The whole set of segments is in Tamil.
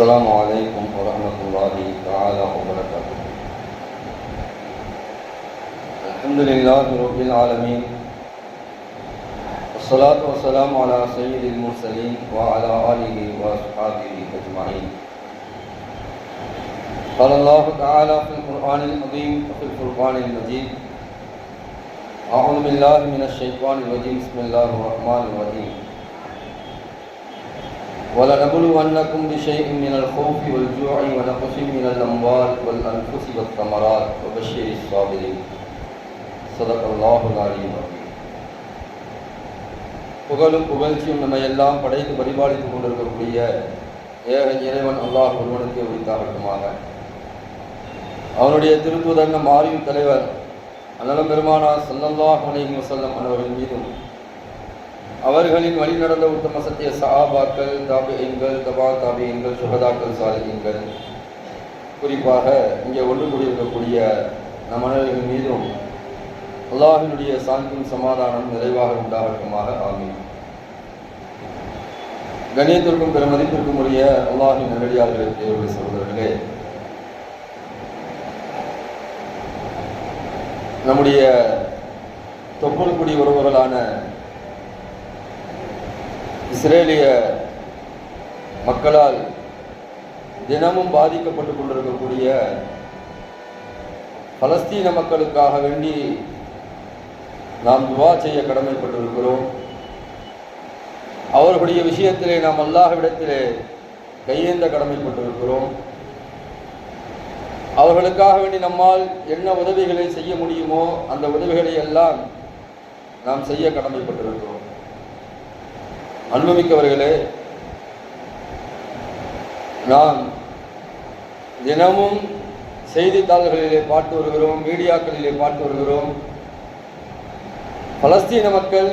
السلام علیکم ورحمۃ اللہ تعالیٰ وبرکاتہ۔ الحمد للہ رب العالمین۔ والصلاة والسلام على سید المرسلین وعلى آلہ وصحابہ اجمعین۔ قال اللہ تعالی فی القرآن العظیم وفی القرآن المجید۔ اعوذ باللہ من الشیطان الرجیم، بسم اللہ الرحمن الرحیم۔ ولنبلونكم بشيء من الخوف والجوع ونقص من الأموال والأنفس والثمرات وبشر الصابرين صدق الله العلي العظيم புகழும் புகழ்ச்சியும் நம்ம எல்லாம் படைத்து பரிபாலித்துக் கொண்டிருக்கக்கூடிய ஏக இறைவன் அல்லாஹ் ஒருவனுக்கு உரித்தாகட்டுமாக அவனுடைய திருத்துதன் நம் ஆரியும் தலைவர் அண்ணலம் பெருமானா சல்லல்லாஹ் அலைஹி வஸல்லம் அவர்கள் மீதும் அவர்களின் வழி நடந்த உத்தம சத்திய சஹாபாக்கள் தாபியங்கள் தபா தாபியங்கள் சுகதாக்கள் சாலியங்கள் குறிப்பாக இங்கே ஒன்று கூடியிருக்கக்கூடிய நம் அனைவர்கள் மீதும் அல்லாஹினுடைய சாந்தியும் சமாதானம் நிறைவாக உண்டாகட்டுமாக ஆகும் கணியத்திற்கும் பெருமதிப்பிற்கும் உரிய அல்லாஹின் நல்லடியார்களே தேவருடைய சகோதரர்களே. நம்முடைய தொப்புள்குடி உறவுகளான இஸ்ரேலிய மக்களால் தினமும் பாதிக்கப்பட்டு கொண்டிருக்கக்கூடிய பலஸ்தீன மக்களுக்காக வேண்டி நாம் துவா செய்ய கடமைப்பட்டிருக்கிறோம். அவர்களுடைய விஷயத்திலே நாம் அல்லாஹ்விடத்திலே கையேந்த கடமைப்பட்டிருக்கிறோம். அவர்களுக்காக வேண்டி நம்மால் என்ன உதவிகளை செய்ய முடியுமோ அந்த உதவிகளை எல்லாம் நாம் செய்ய கடமைப்பட்டிருக்கிறோம். அன்புமிக்கவர்களே நாம் தினமும் செய்தித்தாள்களிலே பார்த்து வருகிறோம் மீடியாக்களிலே பார்த்து வருகிறோம். பலஸ்தீன மக்கள்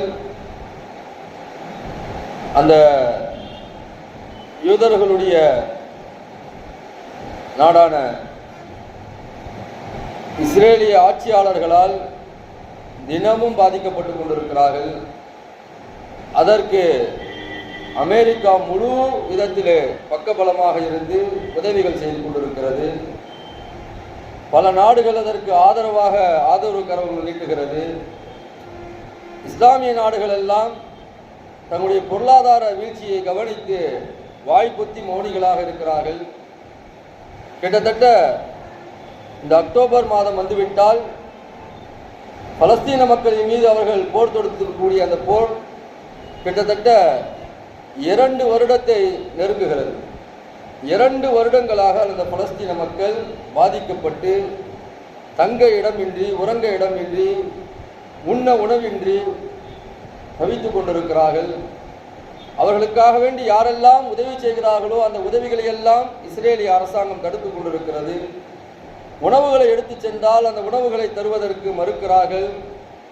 அந்த யூதர்களுடைய நாடான இஸ்ரேலிய ஆட்சியாளர்களால் தினமும் பாதிக்கப்பட்டு கொண்டிருக்கிறார்கள். அதற்கு அமெரிக்கா முழு விதத்திலே பக்கபலமாக இருந்து உதவிகள் செய்து கொண்டிருக்கிறது. பல நாடுகள் அதற்கு ஆதரவாக ஆதரவு கரவுகள் நீட்டுகிறது. இஸ்லாமிய நாடுகள் எல்லாம் தங்களுடைய பொருளாதார வீழ்ச்சியை கவனித்து வாய்ப்புத்தி மௌனிகளாக இருக்கிறார்கள். கிட்டத்தட்ட இந்த அக்டோபர் மாதம் வந்துவிட்டால் பலஸ்தீன மக்களின் மீது அவர்கள் போர் தொடுத்திருக்கக்கூடிய அந்த போர் கிட்டத்தட்ட இரண்டு வருடத்தை நெருங்குகிறது. இரண்டு வருடங்களாக அந்த பலஸ்தீன மக்கள் பாதிக்கப்பட்டு தங்க இடமின்றி உறங்க இடமின்றி உண்ண உணவின்றி தவித்து கொண்டிருக்கிறார்கள். அவர்களுக்காக வேண்டி யாரெல்லாம் உதவி செய்கிறார்களோ அந்த உதவிகளை எல்லாம் இஸ்ரேலிய அரசாங்கம் தடுத்து கொண்டிருக்கிறது. உணவுகளை எடுத்து சென்றால் அந்த உணவுகளை தருவதற்கு மறுக்கிறார்கள்.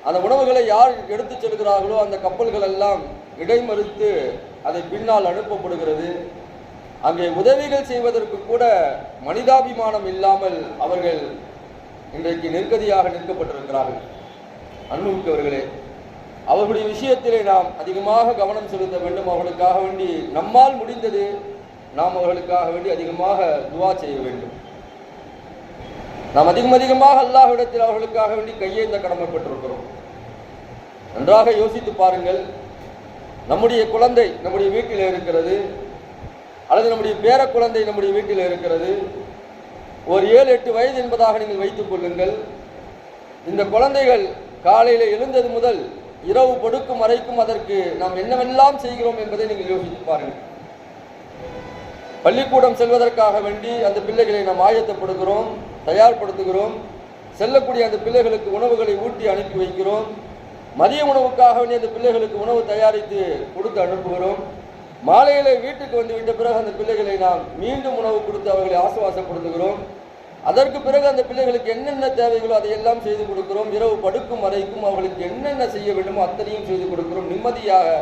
அந்த உணவுகளை யார் எடுத்துச் செல்கிறார்களோ அந்த கப்பல்கள் எல்லாம் இடைமறுத்து அதை பின்னால் அனுப்பப்படுகிறது. அங்கே உதவிகள் செய்வதற்கு கூட மனிதாபிமானம் இல்லாமல் அவர்கள் இன்றைக்கு நெருக்கதியாக நிற்கப்பட்டிருக்கிறார்கள். அன்புமிக்கவர்களே அவர்களுடைய விஷயத்திலே நாம் அதிகமாக கவனம் செலுத்த வேண்டும். அவர்களுக்காக வேண்டி நம்மால் முடிந்தது நாம் அவர்களுக்காக வேண்டி அதிகமாக துவா செய்ய வேண்டும். நாம் அதிகம் அதிகமாக அல்லாஹ்விடத்தில் அவர்களுக்காக வேண்டி கையேந்த கடமைப்பட்டிருக்கிறோம். நன்றாக யோசித்து பாருங்கள். நம்முடைய குழந்தை நம்முடைய வீட்டில் இருக்கிறது அல்லது நம்முடைய பேர குழந்தை நம்முடைய வீட்டில் இருக்கிறது ஒரு ஏழு எட்டு வயது என்பதாக நீங்கள் வைத்துக் கொள்ளுங்கள். இந்த குழந்தைகள் காலையில் எழுந்தது முதல் இரவு படுக்கும் வரைக்கும் அதற்கு நாம் என்னவெல்லாம் செய்கிறோம் என்பதை நீங்கள் யோசித்து பாருங்கள். பள்ளிக்கூடம் செல்வதற்காக வேண்டி அந்த பிள்ளைகளை நாம் ஆயத்தப்படுகிறோம் தயார்படுத்துகிறோம் செல்லக்கூடிய அந்த பிள்ளைகளுக்கு உணவுகளை ஊட்டி அனுப்பி வைக்கிறோம். மதிய உணவுக்காக வேண்டிய அந்த பிள்ளைகளுக்கு உணவு தயாரித்து கொடுத்து அனுப்புகிறோம். மாலையில வீட்டுக்கு வந்து விட்ட பிறகு அந்த பிள்ளைகளை நாம் மீண்டும் உணவு கொடுத்து அவர்களை ஆசுவாசப்படுத்துகிறோம். அதற்கு பிறகு அந்த பிள்ளைகளுக்கு என்னென்ன தேவைகளோ அதையெல்லாம் செய்து கொடுக்கிறோம். இரவு படுக்கும் வரைக்கும் அவர்களுக்கு என்னென்ன செய்ய வேண்டுமோ அத்தனையும் செய்து கொடுக்கிறோம். நிம்மதியாக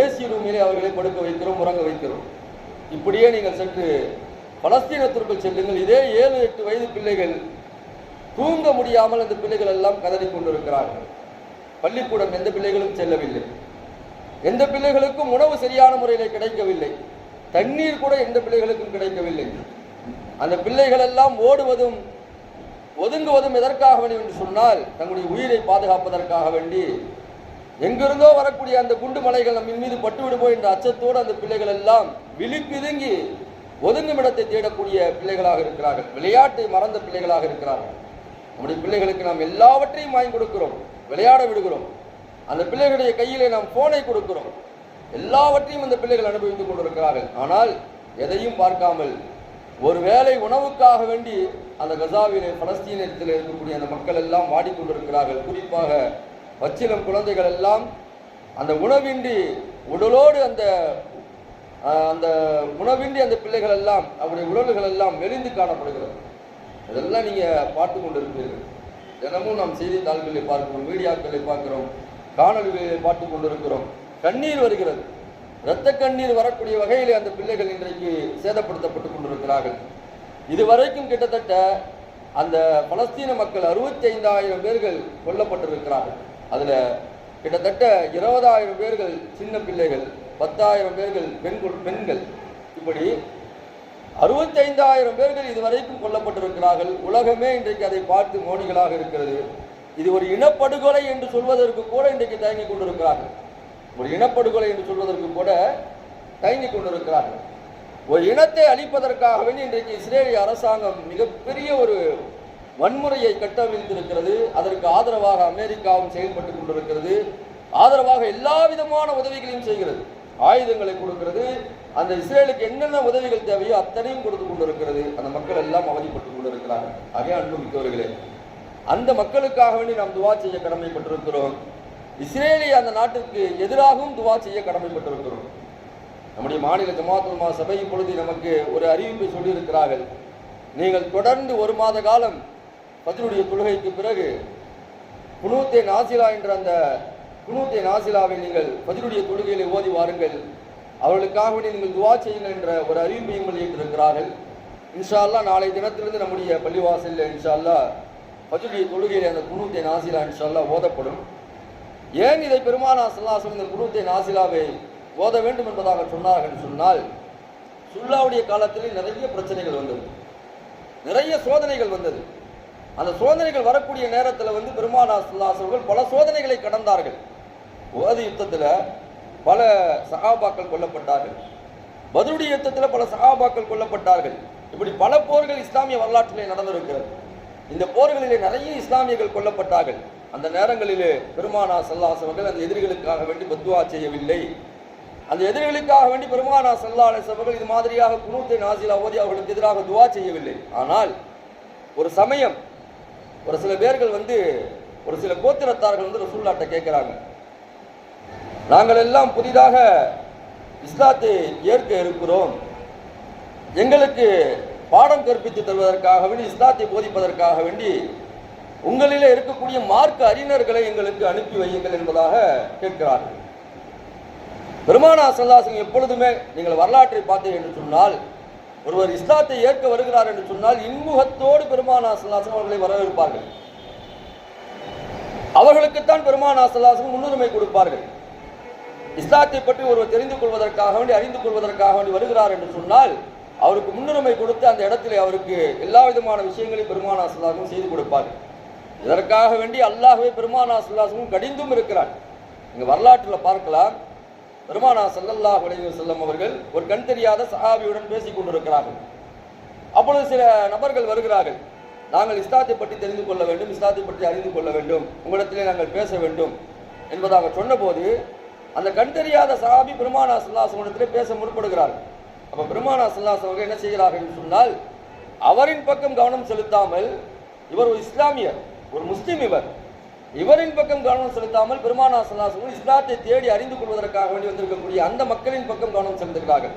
ஏசி ரூமிலே அவர்களை படுக்க வைக்கிறோம் உறங்க வைக்கிறோம். இப்படியே நீங்கள் சென்று பலஸ்தீனத்திற்குள் செல்லுங்கள். இதே ஏழு எட்டு வயது பிள்ளைகள் தூங்க முடியாமல் அந்த பிள்ளைகள் எல்லாம் கதறி கொண்டிருக்கிறார்கள். பள்ளிக்கூடம் எந்த பிள்ளைகளும் செல்லவில்லை. எந்த பிள்ளைகளுக்கும் உணவு சரியான முறையில் கிடைக்கவில்லை. தண்ணீர் கூட எந்த பிள்ளைகளுக்கும் கிடைக்கவில்லை. அந்த பிள்ளைகள் எல்லாம் ஓடுவதும் ஒதுங்குவதும் எதற்காக வேண்டும் என்று சொன்னால் தங்களுடைய உயிரை பாதுகாப்பதற்காக வேண்டி எங்கிருந்தோ வரக்கூடிய அந்த குண்டு மலைகள் நம்மின் மீது பட்டு விடுமோ என்ற அச்சத்தோடு அந்த பிள்ளைகள் எல்லாம் விழிப்பிதுங்கி ஒதுங்கும் இடத்தை தேடக்கூடிய பிள்ளைகளாக இருக்கிறார்கள். விளையாட்டை மறந்த பிள்ளைகளாக இருக்கிறார்கள். நம்முடைய பிள்ளைகளுக்கு நாம் எல்லாவற்றையும் வாங்கி கொடுக்கிறோம். விளையாட விடுகிறோம். அந்த பிள்ளைகளுடைய கையிலே நாம் போனை கொடுக்கிறோம். எல்லாவற்றையும் அந்த பிள்ளைகள் அனுபவித்துக் கொண்டிருக்கிறார்கள். ஆனால் எதையும் பார்க்காமல் ஒருவேளை உணவுக்காக வேண்டி அந்த கசாவிலே பலஸ்தீனத்தில் இருக்கக்கூடிய அந்த மக்கள் எல்லாம் வாடிக்கொண்டிருக்கிறார்கள். குறிப்பாக பச்சிலம் குழந்தைகள் எல்லாம் அந்த உணவின்றி உடலோடு அந்த அந்த உணவின்றி அந்த பிள்ளைகள் எல்லாம் அவருடைய உடல்கள் எல்லாம் மெலிந்து காணப்படுகிறது. இதெல்லாம் நீங்கள் பார்த்து கொண்டிருப்பீர்கள். தினமும் நாம் செய்தித்தாள்களை பார்க்கிறோம் மீடியாக்களை பார்க்கிறோம் காணொலிகளை பார்த்து கொண்டிருக்கிறோம். கண்ணீர் வருகிறது. இரத்த கண்ணீர் வரக்கூடிய வகையில் அந்த பிள்ளைகள் இன்றைக்கு சேதப்படுத்தப்பட்டு கொண்டிருக்கிறார்கள். இதுவரைக்கும் கிட்டத்தட்ட அந்த பலஸ்தீன மக்கள் அறுபத்தி ஐந்தாயிரம் பேர்கள் கொல்லப்பட்டிருக்கிறார்கள். அதில் கிட்டத்தட்ட இருபதாயிரம் பேர்கள் சின்ன பிள்ளைகள் பத்தாயிரம் பேர்கள் பெண்கள் பெண்கள். இப்படி அறுபத்தைந்தாயிரம் பேர்கள் இதுவரைக்கும் கொல்லப்பட்டிருக்கிறார்கள். உலகமே இன்றைக்கு அதை பார்த்து மோனிகளாக இருக்கிறது. இது ஒரு இனப்படுகொலை என்று சொல்வதற்கு கூட இன்றைக்கு தயங்கிக் கொண்டிருக்கிறார்கள். ஒரு இனப்படுகொலை என்று சொல்வதற்கு கூட தயங்கிக் கொண்டிருக்கிறார்கள். ஒரு இனத்தை அழிப்பதற்காக வேண்டி இன்றைக்கு இஸ்ரேலிய அரசாங்கம் மிகப்பெரிய ஒரு வன்முறையை கட்டவிழ்த்திருக்கிறது. அதற்கு ஆதரவாக அமெரிக்காவும் செயல்பட்டு கொண்டிருக்கிறது. ஆதரவாக எல்லா விதமான உதவிகளையும் செய்கிறது. ஆயுதங்களை கொடுக்கிறது. அந்த இஸ்ரேலுக்கு என்னென்ன உதவிகள் தேவையோ அத்தனையும் கொடுத்து கொண்டிருக்கிறது. அந்த மக்கள் எல்லாம் அவதிப்பட்டு கொண்டிருக்கிறார்கள். அதே அன்பு மிக்கவர்களே அந்த மக்களுக்காக வேண்டி நாம் துவா செய்ய கடமைப்பட்டிருக்கிறோம். இஸ்ரேலிய அந்த நாட்டிற்கு எதிராகவும் துவா செய்ய கடமைப்பட்டிருக்கிறோம். நம்முடைய மாநில ஜமாத்துமா சபை இப்பொழுது நமக்கு ஒரு அறிவிப்பை சொல்லியிருக்கிறார்கள். நீங்கள் தொடர்ந்து ஒரு மாத காலம் பதிலுடைய தொழுகைக்கு பிறகு புனூத்தே நாசிலா என்ற அந்த குனூத்தே நாசிலாவை நீங்கள் பதிலுடைய தொழுகையிலே ஓதி வாருங்கள். அவர்களுக்காக வேண்டி நீங்கள் துவா செய்யுங்கள் என்ற ஒரு அறிவிப்பையும் வெளியிட்டிருக்கிறார்கள் இன்ஷா அல்லாஹ் நாளை தினத்திலிருந்து நம்முடைய பள்ளிவாசலில் இன்ஷா அல்லாஹ் பதிலுடைய தொழுகையிலே அந்த குனூத்தே நாசிலா இன்ஷா ஓதப்படும். ஏன் இதை பெருமானா சல்லாசம் இந்த குருத்தை நாசிலாவை ஓத வேண்டும் என்பதாக சொன்னார்கள் சொன்னால் சுல்லாவுடைய காலத்தில் நிறைய பிரச்சனைகள் வந்தது. நிறைய சோதனைகள் வந்தது. அந்த சோதனைகள் வரக்கூடிய நேரத்தில் வந்து பெருமானா சுல்லாசவர்கள் பல சோதனைகளை கடந்தார்கள். உகது யுத்தத்தில் பல சகாபாக்கள் கொல்லப்பட்டார்கள். பதுடி யுத்தத்தில் பல சகாபாக்கள் கொல்லப்பட்டார்கள். இப்படி பல போர்கள் இஸ்லாமிய வரலாற்றிலே நடந்திருக்கிறது. இந்த போர்களிலே நிறைய இஸ்லாமியர்கள் கொல்லப்பட்டார்கள். அந்த நேரங்களிலே பெருமானா சல்லாஸ் அவர்கள் அந்த எதிரிகளுக்காக வேண்டி பத்துவா செய்யவில்லை. அந்த எதிரிகளுக்காக வேண்டி பெருமானா சல்லா அலிஸ் அவர்கள் இது மாதிரியாக குனூத்தை நாசில் ஓதி அவர்களுக்கு எதிராக துவா செய்யவில்லை. ஆனால் ஒரு சமயம் ஒரு சில பேர்கள் வந்து ஒரு சில கோத்திரத்தார்கள் வந்து ரசூல்லாட்ட கேட்குறாங்க. நாங்கள் எல்லாம் புதிதாக இஸ்லாத்தை ஏற்க இருக்கிறோம். எங்களுக்கு பாடம் கற்பித்து தருவதற்காக வேண்டி இஸ்லாத்தை போதிப்பதற்காக வேண்டி உங்களிலே இருக்கக்கூடிய மார்க்க அறிஞர்களை எங்களுக்கு அனுப்பி வையுங்கள் என்பதாக கேட்கிறார்கள். பெருமானா சல்லாசன் எப்பொழுதுமே நீங்கள் வரலாற்றை பார்த்தீர்கள் என்று சொன்னால் ஒருவர் இஸ்லாத்தை ஏற்க வருகிறார் என்று சொன்னால் இன்முகத்தோடு பெருமானா சல்லாசன் அவர்களை வரவேற்பார்கள். அவர்களுக்குத்தான் பெருமானா சல்லாசன் முன்னுரிமை கொடுப்பார்கள். இஸ்லாத்தை பற்றி ஒருவர் தெரிந்து கொள்வதற்காக வேண்டி அறிந்து கொள்வதற்காக வேண்டி வருகிறார் என்று சொன்னால் அவருக்கு முன்னுரிமை கொடுத்து அந்த இடத்திலே அவருக்கு எல்லா விதமான விஷயங்களையும் பெருமானா சல்லாசமும் செய்து கொடுப்பார். இதற்காக வேண்டி அல்லாஹவே பெருமானா சல்லாசமும் கடிந்தும் இருக்கிறார். இங்கே வரலாற்றில் பார்க்கலாம். பெருமானா சல்லல்லா உலக செல்லம் அவர்கள் ஒரு கண் தெரியாத சஹாபியுடன் பேசிக் கொண்டிருக்கிறார்கள். அப்பொழுது சில நபர்கள் வருகிறார்கள். நாங்கள் இஸ்லாத்தை பற்றி தெரிந்து கொள்ள வேண்டும் இஸ்லாத்தை பற்றி அறிந்து கொள்ள வேண்டும் உங்களிடத்திலே நாங்கள் பேச வேண்டும் என்பதாக சொன்னபோது அந்த கண் தெரியாத சஹாபி பெருமானா சல்லாசமத்திலே பேச முற்படுகிறார்கள் அப்போ பெருமானா சல்லாஸ் என்ன செய்கிறார்கள் என்று சொன்னால் அவரின் பக்கம் கவனம் செலுத்தாமல் இவர் ஒரு இஸ்லாமியர் ஒரு முஸ்லீம் இவர். இவரின் பக்கம் கவனம் செலுத்தாமல் பெருமானா சல்லாசம் இஸ்லாத்தை தேடி அறிந்து கொள்வதற்காக வேண்டி வந்திருக்கக்கூடிய அந்த மக்களின் பக்கம் கவனம் செலுத்துகிறார்கள்.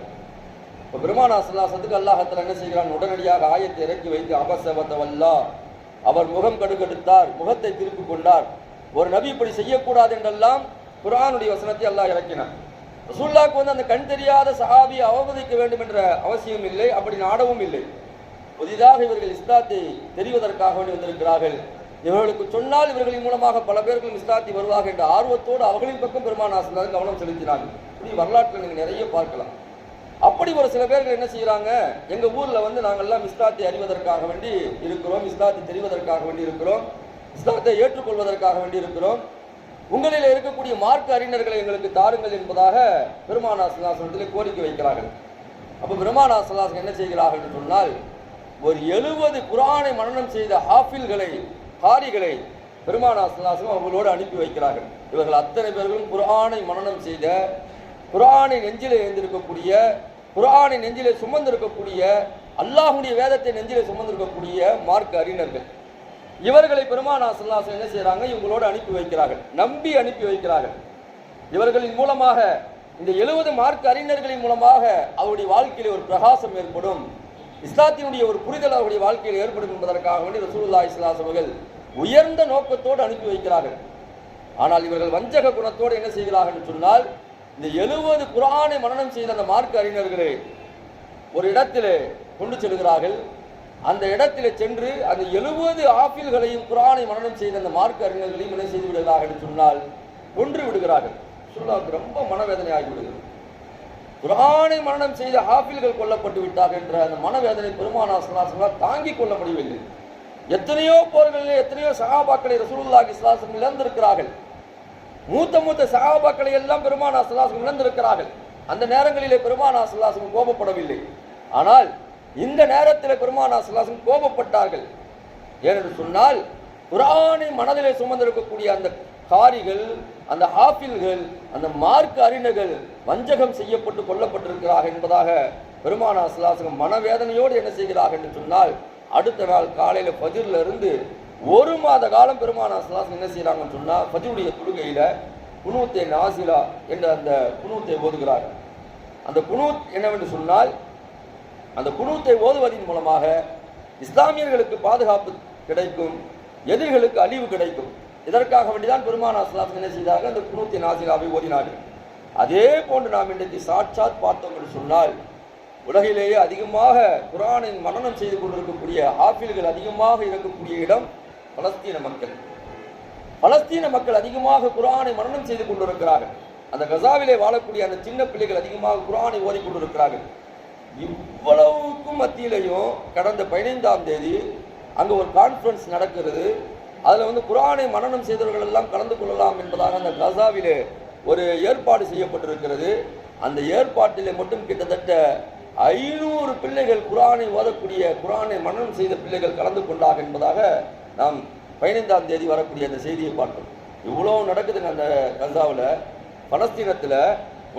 இப்போ பெருமானா சல்லாசத்துக்கு அல்லாஹத்தில் என்ன செய்கிறான்? உடனடியாக ஆயத்தை இறக்கி வைத்து அபசவத்தவல்லா அவர் முகம் கடுக்கெடுத்தார் முகத்தை திருப்பி கொண்டார். ஒரு நபி இப்படி செய்யக்கூடாது என்றெல்லாம் குரானுடைய வசனத்தை அல்லாஹ் இறக்கினான். ரசூல்லாவுக்கு வந்து அந்த கண் தெரியாத சஹாபியை அவமதிக்க வேண்டும் என்ற அவசியம் இல்லை அப்படி நாடவும் இல்லை. புதிதாக இவர்கள் இஸ்லாத்தை தெரிவதற்காக வேண்டி வந்திருக்கிறார்கள். இவர்களுக்கு சொன்னால் இவர்களின் மூலமாக பல பேர்களும் இஸ்லாத்தி வருவார்கள் என்ற ஆர்வத்தோடு அவர்களின் பக்கம் பெருமானாசன் கவனம் செலுத்தினார்கள் இப்படி வரலாற்றில் நீங்கள் நிறைய பார்க்கலாம். அப்படி ஒரு சில பேர்கள் என்ன செய்கிறாங்க? எங்கள் ஊரில் வந்து நாங்கள்லாம் இஸ்லாத்தை அறிவதற்காக வேண்டி இருக்கிறோம் இஸ்லாத்தை தெரிவதற்காக வேண்டி இருக்கிறோம் இஸ்லாத்தை ஏற்றுக்கொள்வதற்காக வேண்டி இருக்கிறோம். உங்களில் இருக்கக்கூடிய மார்க்க அறிஞர்களை எங்களுக்கு தாருங்கள் என்பதாக பெருமானாசலாசனத்தில் கோரிக்கை வைக்கிறார்கள். அப்போ பெருமானா என்ன செய்கிறார்கள் என்று சொன்னால் ஒரு எழுபது குரானை மனனம் செய்த ஹாஃபில்களை காரிகளை பெருமானா சிலாசனம் அனுப்பி வைக்கிறார்கள். இவர்கள் அத்தனை பேர்களும் குரானை மனனம் செய்த குரானை நெஞ்சில் எழுந்திருக்கக்கூடிய குரானை நெஞ்சிலே சுமந்திருக்கக்கூடிய அல்லாஹுடைய வேதத்தை நெஞ்சிலே சுமந்திருக்கக்கூடிய மார்க்க அறிஞர்கள். இவர்களை பெருமானா சொல்லாசன் என்ன செய்கிறாங்க இவங்களோடு அனுப்பி வைக்கிறார்கள். நம்பி அனுப்பி வைக்கிறார்கள். இவர்களின் மூலமாக இந்த எழுபது மார்க் அறிஞர்களின் மூலமாக அவருடைய வாழ்க்கையில் ஒரு பிரகாசம் ஏற்படும். இஸ்லாத்தினுடைய ஒரு புரிதல் அவருடைய வாழ்க்கையில் ஏற்படும் என்பதற்காக வேண்டி ரசூல்லா இஸ்லாஸ் அவர்கள் உயர்ந்த நோக்கத்தோடு அனுப்பி வைக்கிறார்கள். ஆனால் இவர்கள் வஞ்சக குணத்தோடு என்ன செய்கிறார்கள் என்று சொன்னால் இந்த எழுபது குரானை மரணம் செய்த அந்த மார்க் அறிஞர்களை ஒரு இடத்திலே கொண்டு செல்கிறார்கள். அந்த இடத்தில் சென்று அந்த எழுபது ஆப்பிள்களையும் குரானை மனனம் செய்த அந்த மார்க்க அறிஞர்களையும் என்ன செய்து விடுகிறார்கள் என்று சொன்னால் கொன்று விடுகிறார்கள். சொல்லாக்கு ரொம்ப மனவேதனை ஆகிவிடுகிறது. குரானை மரணம் செய்த ஆப்பிள்கள் கொல்லப்பட்டு விட்டார்கள் என்ற அந்த மனவேதனை பெருமானாசனாசனால் தாங்கிக் கொள்ள முடியவில்லை. எத்தனையோ போர்களில் எத்தனையோ சகாபாக்களை ரசூலுல்லாஹி இஸ்லாசம் இழந்திருக்கிறார்கள். மூத்த மூத்த சகாபாக்களை எல்லாம் பெருமானா சல்லாசம் இழந்திருக்கிறார்கள். அந்த நேரங்களிலே பெருமானா சல்லாசம் கோபப்படவில்லை. ஆனால் இந்த நேரத்தில் பெருமானா சுல்லாசம் கோபப்பட்டார்கள். ஏனென்று சொன்னால் குரானை மனதிலே சுமந்திருக்கக்கூடிய அந்த காரிகள் அந்த ஆப்பிள்கள் அந்த மார்க் அறிஞர்கள் வஞ்சகம் செய்யப்பட்டு கொல்லப்பட்டிருக்கிறார்கள் என்பதாக பெருமானா சுல்லாசகம் மனவேதனையோடு என்ன செய்கிறார்கள் என்று சொன்னால் அடுத்த நாள் காலையில் பதிரில் இருந்து ஒரு மாத காலம் பெருமானா சல்லாசம் என்ன செய்கிறாங்கன்னு சொன்னால் பதிவுடைய தொழுகையில் குனூத்தை நாசிலா என்ற அந்த குணூத்தை ஓதுகிறார்கள். அந்த குணூத் என்னவென்று சொன்னால் அந்த குனூத்தை ஓதுவதன் மூலமாக இஸ்லாமியர்களுக்கு பாதுகாப்பு கிடைக்கும் எதிரிகளுக்கு அழிவு கிடைக்கும். இதற்காக வேண்டிதான் பெருமானா சலாசம் என்ன செய்தார்கள்? அந்த குனூத்தி நாசிகாவை ஓதினார்கள். அதே போன்று நாம் இன்றைக்கு சாட்சாத் பார்த்தோம் என்று சொன்னால் உலகிலேயே அதிகமாக குரானை மனநம் செய்து கொண்டிருக்கக்கூடிய ஆப்பிள்கள் அதிகமாக இருக்கக்கூடிய இடம் பலஸ்தீன மக்கள். பலஸ்தீன மக்கள் அதிகமாக குரானை மரணம் செய்து கொண்டிருக்கிறார்கள். அந்த கசாவிலே வாழக்கூடிய அந்த சின்ன பிள்ளைகள் அதிகமாக குரானை ஓதிக்கொண்டிருக்கிறார்கள் இவ்வளவுக்கும் மத்தியிலையும் கடந்த பதினைந்தாம் தேதி அங்கே ஒரு கான்ஃபரன்ஸ் நடக்கிறது. அதில் வந்து குரானை மனனம் செய்தவர்கள் எல்லாம் கலந்து கொள்ளலாம் என்பதாக அந்த கசாவிலே ஒரு ஏற்பாடு செய்யப்பட்டிருக்கிறது. அந்த ஏற்பாட்டிலே மட்டும் கிட்டத்தட்ட ஐநூறு பிள்ளைகள் குரானை ஓதக்கூடிய குரானை மனனம் செய்த பிள்ளைகள் கலந்து கொண்டாங்க என்பதாக நாம் பதினைந்தாம் தேதி வரக்கூடிய அந்த செய்தியை பார்த்தோம் இவ்வளோ நடக்குதுங்க அந்த கசாவில். பலஸ்தீனத்தில்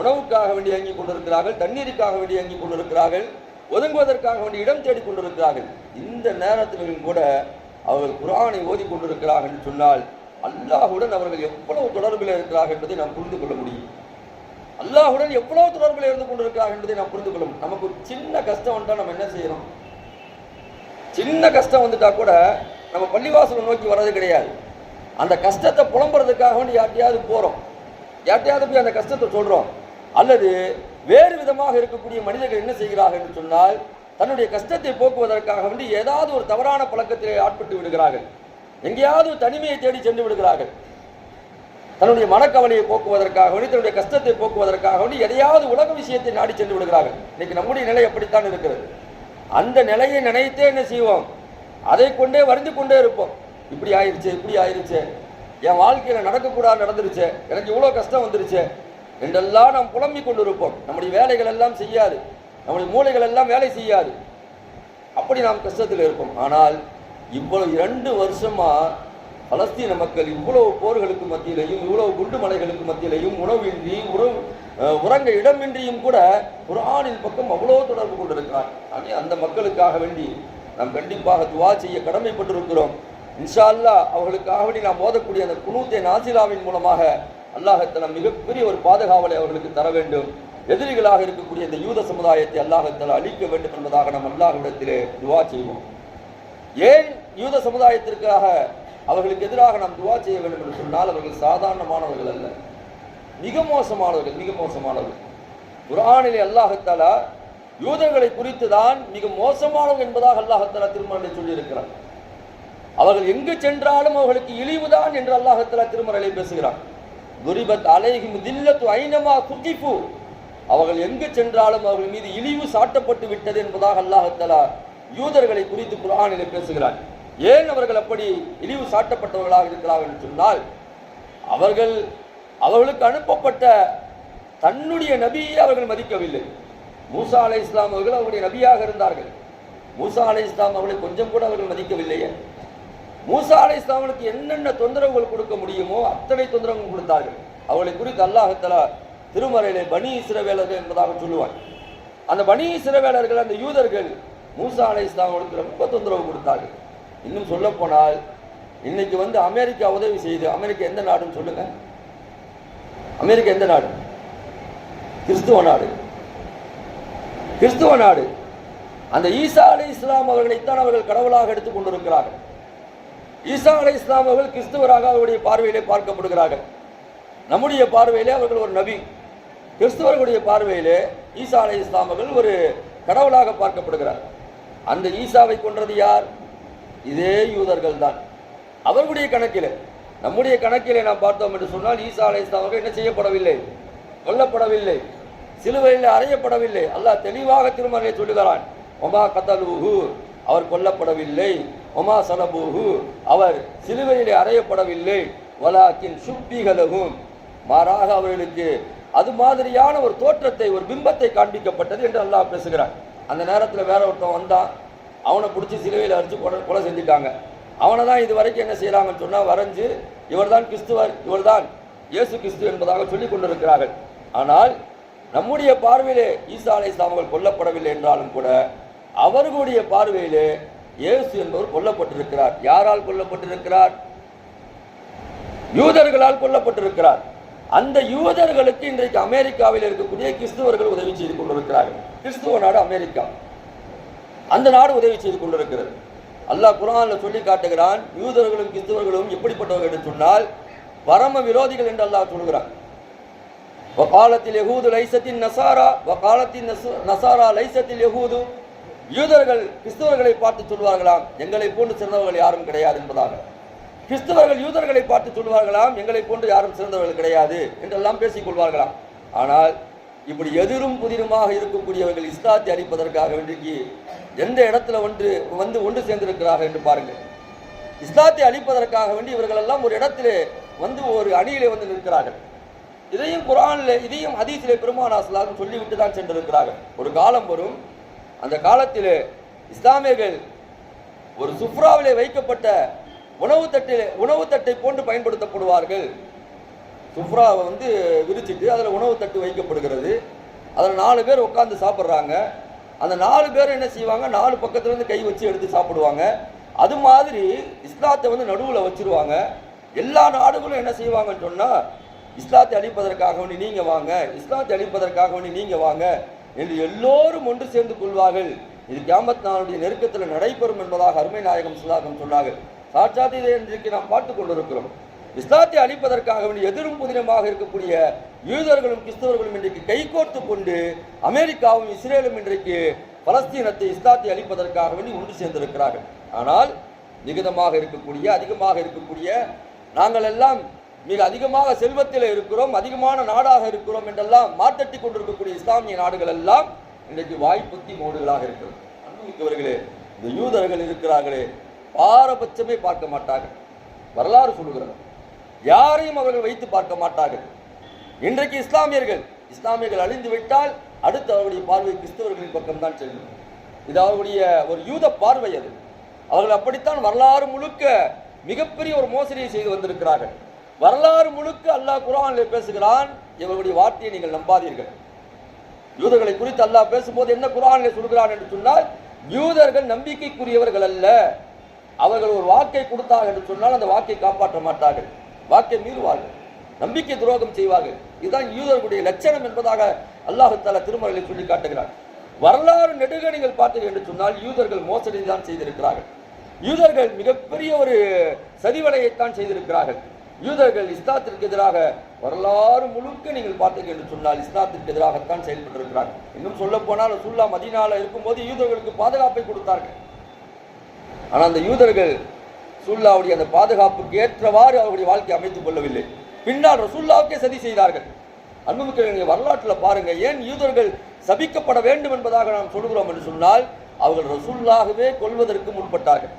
உணவுக்காக வேண்டி இயங்கி கொண்டிருக்கிறார்கள் தண்ணீருக்காக வேண்டி இயங்கி கொண்டிருக்கிறார்கள் ஒதுங்குவதற்காக வேண்டி இடம் தேடிக் கொண்டிருக்கிறார்கள். இந்த நேரத்திலும் கூட அவர்கள் குரானை ஓதி கொண்டிருக்கிறார்கள் என்று சொன்னால் அல்லாஹுடன் அவர்கள் எவ்வளவு தொடர்பில் இருக்கிறார்கள் என்பதை நாம் புரிந்து கொள்ள முடியும். அல்லாஹுடன் எவ்வளவு தொடர்பில் இருந்து கொண்டிருக்கிறார்கள் என்பதை நாம் புரிந்து கொள்ள முடியும். நமக்கு சின்ன கஷ்டம் வந்தால் நம்ம என்ன செய்யறோம் சின்ன கஷ்டம் வந்துட்டா கூட நம்ம பள்ளிவாசலை நோக்கி வர்றது கிடையாது. அந்த கஷ்டத்தை புலம்புறதுக்காக வேண்டி யார்ட்டையாவது போகிறோம் யார்ட்டையாவது போய் அந்த கஷ்டத்தை சொல்கிறோம் அல்லது வேறு விதமாக இருக்கக்கூடிய மனிதர்கள் என்ன செய்கிறார்கள் என்று சொன்னால் தன்னுடைய கஷ்டத்தை போக்குவதற்காக வந்து ஏதாவது ஒரு தவறான பழக்கத்தில் ஆட்பட்டு விடுகிறார்கள். எங்கேயாவது ஒரு தனிமையை தேடி சென்று விடுகிறார்கள். தன்னுடைய மனக்கவலையை போக்குவதற்காக வேண்டி தன்னுடைய கஷ்டத்தை போக்குவதற்காக வேண்டி எதையாவது உலக விஷயத்தை நாடி சென்று விடுகிறார்கள். இன்னைக்கு நம்முடைய நிலை அப்படித்தான் இருக்கிறது. அந்த நிலையை நினைத்தே என்ன செய்வோம்? அதை கொண்டே வருந்து கொண்டே இருப்போம். இப்படி ஆயிருச்சு இப்படி ஆயிருச்சு. என் வாழ்க்கையில் நடக்கக்கூடாது நடந்துருச்சு. எனக்கு இவ்வளோ கஷ்டம் வந்துருச்சு. என்றெல்லாம் நாம் புலம்பிக் கொண்டிருப்போம். நம்முடைய வேலைகள் எல்லாம் செய்யாது. நம்முடைய மூளைகள் எல்லாம் வேலை செய்யாது. அப்படி நாம் கஷ்டத்தில் இருப்போம். ஆனால் இவ்வளவு இரண்டு வருஷமா பலஸ்தீன மக்கள் இவ்வளவு போர்களுக்கு மத்தியிலையும் இவ்வளவு குண்டு மலைகளுக்கு மத்தியிலையும் உணவின்றி உறவு உறங்க இடமின்றியும் கூட குரானின் பக்கம் அவ்வளோ தொடர்பு கொண்டிருக்கிறார். ஆகவே அந்த மக்களுக்காக வேண்டி நாம் கண்டிப்பாக துவா செய்ய கடமைப்பட்டிருக்கிறோம். இன்ஷா அவர்களுக்காக வேண்டி நாம் ஓதக்கூடிய அந்த குனூத்தை நாசிலாவின் மூலமாக அல்லாஹத்தலம் மிகப்பெரிய ஒரு பாதுகாவலை அவர்களுக்கு தர வேண்டும். எதிரிகளாக இருக்கக்கூடிய இந்த யூத சமுதாயத்தை அல்லாஹத்தலா அழிக்க வேண்டும் என்பதாக நம் அல்லாஹ்விடத்திலே துவா செய்வோம். ஏன் யூத சமுதாயத்திற்காக அவர்களுக்கு எதிராக நாம் துவா செய்ய வேண்டும் என்று சொன்னால் அவர்கள் சாதாரணமானவர்கள் அல்ல. மிக மோசமானவர்கள் மிக மோசமானவர்கள். குரானிலே அல்லாஹத்தாலா யூதர்களை குறித்து தான் மிக மோசமானவர்கள் என்பதாக அல்லாஹத்தாலா திருமணத்தை சொல்லியிருக்கிறார் அவர்கள் எங்கு சென்றாலும் அவர்களுக்கு இழிவுதான் என்று அல்லாஹத்தாலா திருமறையை பேசுகிறார் துரிபத் அலைஹிம் தில்லத்து ஐனமா குத்திஃபு. அவர்கள் எங்கு சென்றாலும் அவர்கள் மீது இழிவு சாட்டப்பட்டு விட்டது என்பதாக அல்லாஹத்தலா யூதர்களை குறித்து குர்ஆனிலே பேசுகிறார். ஏன் அவர்கள் அப்படி இழிவு சாட்டப்பட்டவர்களாக இருக்கிறார்கள் என்று சொன்னால் அவர்கள் அவர்களுக்கு அனுப்பப்பட்ட தன்னுடைய நபியை அவர்கள் மதிக்கவில்லை. மூசா அலை இஸ்லாம் அவர்கள் அவருடைய நபியாக இருந்தார்கள். மூசா அலை இஸ்லாம் அவர்களை கொஞ்சம் கூட அவர்கள் மதிக்கவில்லையே. மூசா அலை இஸ்லாமனுக்கு என்னென்ன தொந்தரவுகள் கொடுக்க முடியுமோ அத்தனை தொந்தரவுகள் கொடுத்தார்கள். அவர்களை குறித்து அல்லாஹத்தலா திருமறையிலே பனி சிறவேலர்கள் என்பதாக சொல்லுவார். அந்த பனி சிறவேலர்கள் அந்த யூதர்கள் மூசா அலை இஸ்லாமனுக்கு ரொம்ப தொந்தரவு கொடுத்தார்கள். இன்னும் சொல்ல போனால் இன்னைக்கு வந்து அமெரிக்கா உதவி செய்து அமெரிக்கா எந்த நாடுன்னு சொல்லுங்க? அமெரிக்கா எந்த நாடு? கிறிஸ்துவ நாடு. கிறிஸ்துவ நாடு. அந்த ஈசா அலை இஸ்லாம் அவர்களைத்தான் அவர்கள் கடவுளாக எடுத்துக் கொண்டிருக்கிறார்கள். ஈசா அலை இஸ்லாம் அவர்கள் கிறிஸ்துவராக அவருடைய பார்வையிலே பார்க்கப்படுகிறார்கள். நம்முடைய பார்வையிலே அவர்கள் ஒரு நபி. கிறிஸ்துவர்களுடைய பார்வையிலே ஈசா அலை இஸ்லாம் அவர்கள் ஒரு கடவுளாக பார்க்கப்படுகிறார். அந்த ஈசாவை கொன்றது யார்? இதே யூதர்கள் தான் அவர்களுடைய கணக்கில் நம்முடைய கணக்கிலே நாம் பார்த்தோம் என்று சொன்னால் ஈசா அலை இஸ்லாம் அவர்கள் என்ன செய்யப்படவில்லை? கொல்லப்படவில்லை. சிலுவையில் அறையப்படவில்லை. அல்லாஹ் தெளிவாக திருமறையை சொல்லுகிறான். ஒமா கதலுஹு அவர் கொல்லப்படவில்லை. ஒமா சலபூஹு அவர் சிலுவையிலே அறையப்படவில்லை. வலாக்கின் சுப்பிகலகும். மாறாக அவர்களுக்கு அது மாதிரியான ஒரு தோற்றத்தை ஒரு பிம்பத்தை காண்பிக்கப்பட்டது என்று அல்லாஹ் பேசுகிறான். அந்த நேரத்தில் வேற ஒருத்தன் வந்தான். அவனை பிடிச்சி சிலுவையில் அரிச்சு கொலை கொலை செஞ்சுட்டாங்க. அவனை தான் இது வரைக்கும் என்ன செய்கிறாங்கன்னு சொன்னால் வரைஞ்சு இவர்தான் கிறிஸ்துவர் இவர் தான் இயேசு கிறிஸ்து என்பதாக சொல்லிக் கொண்டிருக்கிறார்கள். ஆனால் நம்முடைய பார்வையிலே ஈசா அலை அவர்கள் கொல்லப்படவில்லை என்றாலும் கூட அவர்களுடைய பார்வையிலே இயேசு என்பவர் கொல்லப்பட்டிருக்கிறார். யாரால் கொல்லப்பட்டிருக்கிறார்? யூதர்களால் கொல்லப்பட்டிருக்கிறார். அந்த யூதர்களுக்கு இன்றைக்கு அமெரிக்காவில் இருக்கக்கூடிய கிறிஸ்துவர்கள் உதவி செய்து கொண்டிருக்கிறார்கள். கிறிஸ்துவ நாடு அமெரிக்கா. அந்த நாடு உதவி செய்து கொண்டிருக்கிறது. அல்லாஹ் குரான்ல சொல்லி காட்டுகிறான் யூதர்களும் கிறிஸ்துவர்களும் எப்படிப்பட்டவர்கள் என்று சொன்னால் பரம விரோதிகள் என்று அல்லாஹ் சொல்கிறான். வகாலத்தில் எகூது லைசத்தின் நசாரா வகாலத்தின் நசு- நசாரா லைசத்தில் எகூது யூதர்கள் கிறிஸ்தவர்களை பார்த்து சொல்வார்களாம் எங்களை போன்று சிறந்தவர்கள் யாரும் கிடையாது என்பதாக. கிறிஸ்தவர்கள் யூதர்களை பார்த்து சொல்வார்களாம் எங்களை போன்று யாரும் சிறந்தவர்கள் கிடையாது என்றெல்லாம் பேசிக் கொள்வார்களாம். ஆனால் இப்படி எதிரும் புதிருமாக இருக்கக்கூடியவர்கள் இஸ்லாத்தை அளிப்பதற்காக வேண்டிக்கு எந்த இடத்துல ஒன்று வந்து ஒன்று சேர்ந்திருக்கிறார்கள் என்று பாருங்கள். இஸ்லாத்தை அழிப்பதற்காக வேண்டி இவர்கள் எல்லாம் ஒரு இடத்திலே வந்து ஒரு அணியிலே வந்து நிற்கிறார்கள். இதையும் குரானில் இதையும் ஹதீஸிலே பெருமானாசலாக சொல்லிவிட்டு தான் சென்றிருக்கிறார்கள். ஒரு காலம் வரும் அந்த காலத்தில் இஸ்லாமியர்கள் ஒரு சுப்ராவிலே வைக்கப்பட்ட உணவு தட்டில் உணவு தட்டை போன்று பயன்படுத்தப்படுவார்கள். சுப்ராவை வந்து விரிச்சிட்டு அதில் உணவு தட்டு வைக்கப்படுகிறது. அதில் நாலு பேர் உட்காந்து சாப்பிட்றாங்க. அந்த நாலு பேர் என்ன செய்வாங்க? நாலு பக்கத்துலேருந்து கை வச்சு எடுத்து சாப்பிடுவாங்க. அது மாதிரி இஸ்லாத்தை வந்து நடுவில் வச்சிருவாங்க. எல்லா நாடுகளும் என்ன செய்வாங்கன்னு சொன்னால் இஸ்லாத்தை அழிப்பதற்காக வேண்டி நீங்கள் வாங்க இஸ்லாத்தை அழிப்பதற்காக வேண்டி நீங்கள் வாங்க என்று எல்லோரும் ஒன்று சேர்ந்து கொள்வார்கள். இது கியாமத் நாளுடைய நெருக்கத்தில் நடைபெறும் என்பதாக அருமை நாயகம் சுதாகம் சொன்னார்கள். சாட்சாத் இதை இன்றைக்கு நாம் பார்த்து கொண்டிருக்கிறோம். இஸ்லாத்தை அழிப்பதற்காக எதிரும் புதினமாக இருக்கக்கூடிய யூதர்களும் கிறிஸ்தவர்களும் இன்றைக்கு கைகோர்த்து கொண்டு அமெரிக்காவும் இஸ்ரேலும் இன்றைக்கு பலஸ்தீனத்தை இஸ்லாத்தை அழிப்பதற்காக வேண்டி ஒன்று சேர்ந்திருக்கிறார்கள். ஆனால் மிகுதமாக இருக்கக்கூடிய அதிகமாக இருக்கக்கூடிய நாங்கள் எல்லாம் மிக அதிகமாக செல்வத்தில் இருக்கிறோம் அதிகமான நாடாக இருக்கிறோம் என்றெல்லாம் மாத்தட்டி கொண்டிருக்கக்கூடிய இஸ்லாமிய நாடுகள் எல்லாம் இன்றைக்கு வாய்ப்புத்தி மோடுகளாக இருக்கிறது. அன்புமிக்கவர்களே இந்த யூதர்கள் இருக்கிறார்களே பாரபட்சமே பார்க்க மாட்டார்கள். வரலாறு சொல்லுகிறது. யாரையும் அவர்கள் வைத்து பார்க்க மாட்டார்கள். இன்றைக்கு இஸ்லாமியர்கள் இஸ்லாமியர்கள் அழிந்து விட்டால் அடுத்து அவருடைய பார்வை கிறிஸ்தவர்களின் பக்கம்தான் செல்லும். இது அவருடைய ஒரு யூத பார்வை அது. அவர்கள் அப்படித்தான் வரலாறு முழுக்க மிகப்பெரிய ஒரு மோசடியை செய்து வந்திருக்கிறார்கள். வரலாறு முழுக்க அல்லாஹ் குர்ஆனில் பேசுகிறான். இவருடைய வார்த்தையை நீங்கள் நம்பாதீர்கள். யூதர்களை குறித்து அல்லாஹ் பேசும்போது என்ன குரானில் சொல்கிறான் என்று சொன்னால் யூதர்கள் நம்பிக்கைக்குரியவர்கள் அல்ல. அவர்கள் ஒரு வாக்கை கொடுத்தார்கள் என்று சொன்னால் அந்த வாக்கை காப்பாற்ற மாட்டார்கள். வாக்கை மீறுவார்கள். நம்பிக்கை துரோகம் செய்வார்கள். இதுதான் யூதர்களுடைய லட்சணம் என்பதாக அல்லாஹு தாலா திருமறையில் சொல்லி காட்டுகிறார் வரலாறு நெடுக நீங்கள் பார்த்தீர்கள் என்று சொன்னால் யூதர்கள் மோசடி தான் செய்திருக்கிறார்கள். யூதர்கள் மிகப்பெரிய ஒரு சதிவலையைத்தான் செய்திருக்கிறார்கள். யூதர்கள் இஸ்லாத்திற்கு எதிராக வரலாறு முழுக்க நீங்கள் பார்த்தீர்கள் என்று சொன்னால் இஸ்லாத்திற்கு எதிராகத்தான் செயல்பட்டிருக்கிறார்கள். இன்னும் சொல்ல போனால் சுல்லா மதினால இருக்கும்போது யூதர்களுக்கு பாதுகாப்பை கொடுத்தார்கள். ஆனால் அந்த யூதர்கள் சுல்லாவுடைய அந்த பாதுகாப்புக்கு ஏற்றவாறு அவருடைய வாழ்க்கை அமைத்துக் கொள்ளவில்லை. பின்னால் ரசுல்லாவுக்கே சதி செய்தார்கள். அன்புமிக்க வரலாற்றில் பாருங்க ஏன் யூதர்கள் சபிக்கப்பட வேண்டும் என்பதாக நாம் சொல்கிறோம் என்று சொன்னால் அவர்கள் ரசுல்லாகவே கொள்வதற்கு முற்பட்டார்கள்.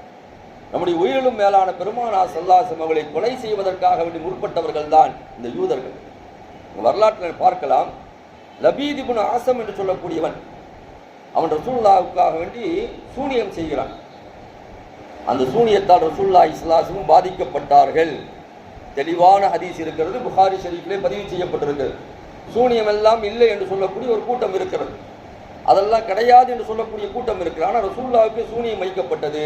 நம்முடைய உயிரிலும் மேலான பெருமானா சல்லாசம் அவர்களை கொலை செய்வதற்காக வேண்டி முற்பட்டவர்கள் தான் இந்த யூதர்கள். வரலாற்றில் பார்க்கலாம். லபீதிபுன் ஆசம் என்று சொல்லக்கூடியவன் அவன் ரசூல்லாவுக்காக வேண்டி சூனியம் செய்கிறான். அந்த சூனியத்தால் ரசூல்லா இஸ்லாசமும் பாதிக்கப்பட்டார்கள். தெளிவான ஹதீஸ் இருக்கிறது. புகாரி ஷெரீஃபிலே பதிவு செய்யப்பட்டிருக்கிறது சூனியம் எல்லாம் இல்லை என்று சொல்லக்கூடிய ஒரு கூட்டம் இருக்கிறது. அதெல்லாம் கிடையாது என்று சொல்லக்கூடிய கூட்டம் இருக்கிறது. ஆனால் ரசூல்லாவுக்கு சூனியம் வைக்கப்பட்டது.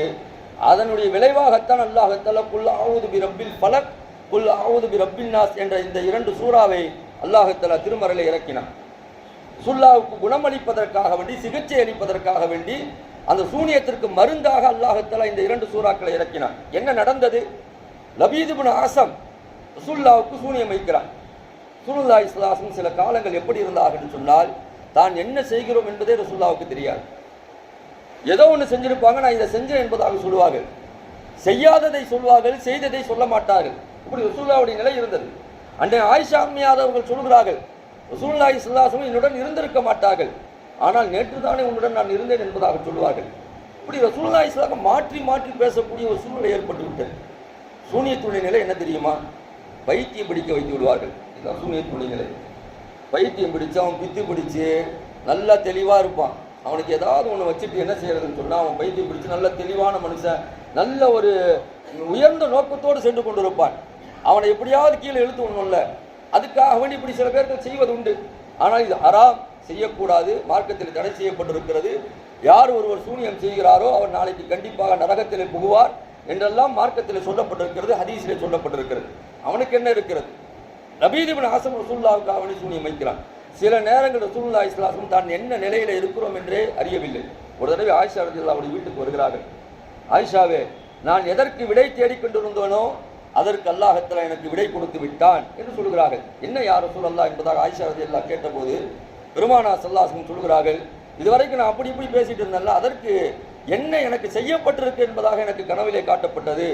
அதனுடைய விளைவாகத்தான் அல்லாஹத்தல குல் ஆவுது பி ரப்பில் பலக் புல் ஆவுது பி ரப்பில் நாஸ் என்ற இந்த இரண்டு சூறாவை அல்லாஹத்தாலா திருமறையில் இறக்கினான். சுல்லாவுக்கு குணமளிப்பதற்காக வேண்டி சிகிச்சை அளிப்பதற்காக வேண்டி அந்த சூனியத்திற்கு மருந்தாக அல்லாஹத்தலா இந்த இரண்டு சூறாக்களை இறக்கினான். என்ன நடந்தது? லபீதுபின் ஆசம் சுல்லாவுக்கு சூனியம் வைக்கிறான். சுருல்லா இஸ்லாசம் சில காலங்கள் எப்படி இருந்தார்கள் சொன்னால் தான் என்ன செய்கிறோம் என்பதே ரசுல்லாவுக்கு தெரியாது. ஏதோ ஒன்று செஞ்சிருப்பாங்க நான் இதை செஞ்சேன் என்பதாக சொல்லுவார்கள். செய்யாததை சொல்வார்கள் செய்ததை சொல்ல மாட்டார்கள். இப்படி ரசூல்லாவுடைய நிலை இருந்தது. அன்றைய ஆயிஷா அம்மையார் அவர்கள் சொல்கிறார்கள் ரசூல்லா இஸ்லாசும் என்னுடன் இருந்திருக்க மாட்டார்கள். ஆனால் நேற்று தானே உன்னுடன் நான் இருந்தேன் என்பதாக சொல்லுவார்கள். இப்படி ரசூல்லா இஸ்லாம் மாற்றி மாற்றி பேசக்கூடிய ஒரு சூழ்நிலை ஏற்பட்டு விட்டது. சூனியத்துடைய நிலை என்ன தெரியுமா? பைத்தியம் பிடிக்க வைத்து விடுவார்கள். இதுதான் சூனியத்துடைய நிலை. பைத்தியம் பிடிச்சு அவன் பித்து பிடிச்சு நல்லா தெளிவாக இருப்பான். அவனுக்கு ஏதாவது ஒன்று வச்சுட்டு என்ன செய்யறதுன்னு சொன்னால் அவன் பைத்தியம் பிடிச்சி நல்ல தெளிவான மனுஷன் நல்ல ஒரு உயர்ந்த நோக்கத்தோடு சென்று கொண்டு இருப்பான் அவனை எப்படியாவது கீழே இழுத்து ஒன்றும்ல அதுக்காக வேண்டி இப்படி சில பேர்கள் செய்வது உண்டு ஆனால் இது அறாம் செய்யக்கூடாது மார்க்கத்தில் தடை செய்யப்பட்டிருக்கிறது. யார் ஒருவர் சூனியம் செய்கிறாரோ அவர் நாளைக்கு கண்டிப்பாக நரகத்தில் புகுவார் என்றெல்லாம் மார்க்கத்தில் சொல்லப்பட்டிருக்கிறது ஹதீஸிலே சொல்லப்பட்டிருக்கிறது. அவனுக்கு என்ன இருக்கிறது? நபீதிபின் ஆசம் ரசூல்லாவுக்கு அவனை சூனியம் வைக்கிறான். சில நேரங்கள் சூழ்நிலை இஸ்லாசும் தான் என்ன நிலையில் இருக்கிறோம் என்றே அறியவில்லை. ஒரு தடவை ஆயிஷா ரதில்லா அவருடைய வீட்டுக்கு வருகிறார்கள். ஆயிஷாவே நான் எதற்கு விடை தேடிக்கொண்டிருந்தேனோ அதற்கு அல்லாஹத்தில் எனக்கு விடை கொடுத்து விட்டான் என்று சொல்கிறார்கள். என்ன யார் ரசூல் என்பதாக ஆயிஷா ரதில்லா கேட்டபோது பெருமானா சல்லாசம் சொல்கிறார்கள் இதுவரைக்கும் நான் அப்படி இப்படி பேசிட்டு இருந்தேன்ல அதற்கு என்ன எனக்கு செய்யப்பட்டிருக்கு என்பதாக எனக்கு கனவிலே காட்டப்பட்டது.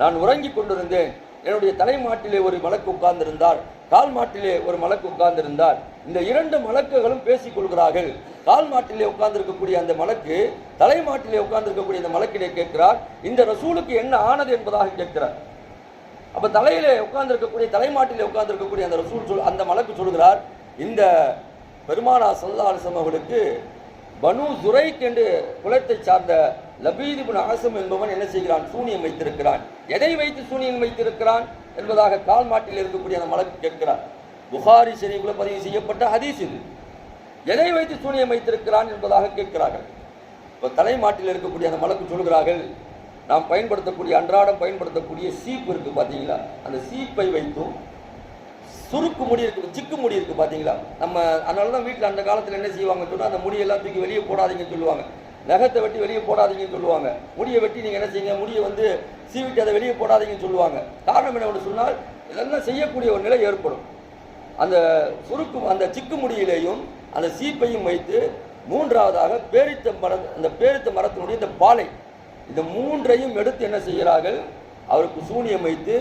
நான் உறங்கிக் கொண்டிருந்தேன். என்னுடைய தலைமாட்டிலே ஒரு மலக்கு உட்கார்ந்திருந்தார் கால் மாட்டிலே ஒரு மலக்கு உட்கார்ந்திருந்தார். இந்த இரண்டு மலக்குகளும் பேசிக் கொள்கிறார்கள் கால் மாட்டிலே உட்கார்ந்திருக்கக்கூடிய அந்த மலக்கு தலைமாட்டிலே உட்கார்ந்திருக்கக்கூடிய அந்த மலக்கிலே கேட்கிறார் இந்த ரசூலுக்கு என்ன ஆனது என்பதாக கேட்கிறார். அப்ப தலையிலே உட்கார்ந்திருக்கக்கூடிய தலைமாட்டிலே உட்கார்ந்திருக்கக்கூடிய அந்த ரசூல் சொல் அந்த மலக்கு சொல்கிறார் இந்த பெருமானா சல்லா அலிசம் அவர்களுக்கு பனு ஜுரைக் என்று குலத்தை சார்ந்த லபீதிபுன் ஆசம் என்பவன் என்ன செய்கிறான்? சூனியம் வைத்திருக்கிறான். எதை வைத்து சூனியம் வைத்திருக்கிறான்? என்பதாக கால் மாட்டில் இருக்கக்கூடிய அந்த மலக்கு கேட்கிறார். புகாரி ஷெரீஃபில் பதிவு செய்யப்பட்ட ஹதீஸ் இது. எதை வைத்து சூனியம் வைத்திருக்கிறான் என்பதாக கேட்கிறார்கள். இப்போ தலைமாட்டில் இருக்கக்கூடிய அந்த மலக்கு சொல்கிறார்கள் நாம் பயன்படுத்தக்கூடிய அன்றாடம் பயன்படுத்தக்கூடிய சீப்பு இருக்குது பார்த்தீங்களா அந்த சீப்பை வைத்தும் சுருக்கு முடி இருக்குது சிக்கு முடி இருக்குது பார்த்தீங்களா நம்ம அதனால தான் வீட்டில் அந்த காலத்தில் என்ன செய்வாங்க சொன்னால் அந்த முடியெல்லாம் தூக்கி வெளியே போடாதீங்கன்னு சொல்லுவாங்க. நகத்தை வெட்டி வெளியே போடாதீங்கன்னு சொல்லுவாங்க. முடியை வெட்டி நீங்கள் என்ன செய்யுங்க? முடியை வந்து சீவிட்டு அதை வெளியே போடாதீங்கன்னு சொல்லுவாங்க. காரணம் என்ன சொன்னால் இதெல்லாம் செய்யக்கூடிய ஒரு நிலை ஏற்படும். அந்த சுருக்கு அந்த சிக்கு முடியிலேயும் அந்த சீப்பையும் வைத்து மூன்றாவதாக பேரித்த மரம் அந்த பேரித்த மரத்தினுடைய இந்த பாலை இந்த மூன்றையும் எடுத்து என்ன செய்கிறார்கள்? அவருக்கு சூனியம் வைத்து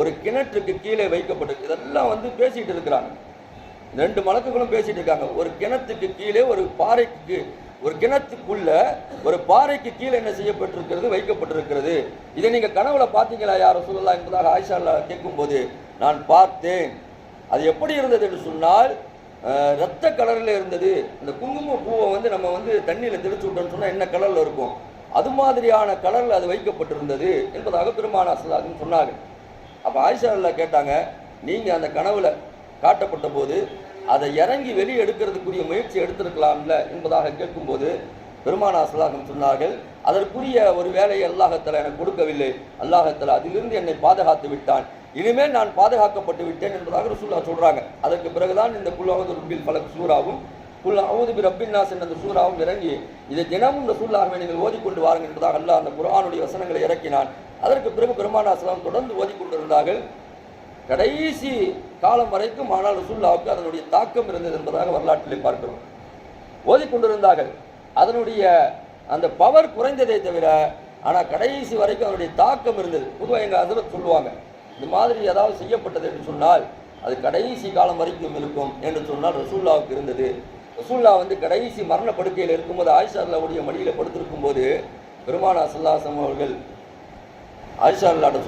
ஒரு கிணற்றுக்கு கீழே வைக்கப்பட்டு இதெல்லாம் வந்து பேசிகிட்டு இருக்கிறாங்க. ரெண்டு மலக்குகளும் பேசிகிட்டு இருக்காங்க. ஒரு கிணத்துக்கு கீழே ஒரு பாறைக்கு ஒரு கிணத்துக்குள்ள ஒரு பாறைக்கு கீழே என்ன செய்யப்பட்டிருக்கிறது வைக்கப்பட்டிருக்கிறது. இதை நீங்க கனவுல பார்த்தீங்களா யார் சொல்லலாம் என்பதாக ஆயிஷா கேட்கும்போது நான் பார்த்தேன். அது எப்படி இருந்தது என்று சொன்னால் ரத்த கலரில் இருந்தது. அந்த குங்கும பூவை வந்து நம்ம வந்து தண்ணியில் தெளிச்சு விட்டோம்னு சொன்னால் என்ன கலரில் இருக்கும்? அது மாதிரியான கலரில் அது வைக்கப்பட்டிருந்தது என்பதாக பெருமான சல்லாஹும் சொன்னாங்க அப்போ ஆயிஷா அல்லா கேட்டாங்க நீங்கள் அந்த கனவில் காட்டப்பட்ட போது அதை இறங்கி வெளியே எடுக்கிறதுக்குரிய முயற்சி எடுத்திருக்கலாம்ல என்பதாக கேட்கும்போது பெருமானா சலாகம் சொன்னார்கள் அதற்குரிய ஒரு வேலையை அல்லாஹத்தில் எனக்கு கொடுக்கவில்லை. அல்லாஹத்தில் அதிலிருந்து என்னை பாதுகாத்து விட்டான். இனிமேல் நான் பாதுகாக்கப்பட்டு விட்டேன் என்பதாக ரசூல்லா சொல்கிறாங்க அதற்கு பிறகுதான் இந்த குல்லாவது ருபில் பல சூறாவும் குல் அவுது பி ரப்பின் நாஸ் என்ற அந்த சூறாவும் இறங்கி இதை தினமும் ரசூல்லாகவே நீங்கள் ஓதிக்கொண்டு வாருங்கள் என்பதாக அல்லாஹ் அந்த குரானுடைய வசனங்களை இறக்கினான். அதற்கு பிறகு பெருமானா சலாம் தொடர்ந்து ஓதிக்கொண்டிருந்தார்கள். கடைசி காலம் வரைக்கும் ஆனால் ரசூல்லாவுக்கு அதனுடைய தாக்கம் இருந்தது என்பதாக வரலாற்றிலே பார்க்கிறோம். ஓதிக்கொண்டிருந்தார்கள். அதனுடைய அந்த பவர் குறைந்ததே தவிர ஆனால் கடைசி வரைக்கும் அதனுடைய தாக்கம் இருந்தது. பொதுவாக எங்கள் அதில் சொல்லுவாங்க இந்த மாதிரி ஏதாவது செய்யப்பட்டது என்று சொன்னால் அது கடைசி காலம் வரைக்கும் இருக்கும் என்று சொன்னால் ரசூல்லாவுக்கு இருந்தது. ரசூல்லா வந்து கடைசி மரண படுக்கையில் இருக்கும்போது ஆயிஷா அல்லாவுடைய மடியில் படுத்திருக்கும் போது பெருமானா சல்லாசம் அவர்கள் ஆயிஷா அல்லாட்ட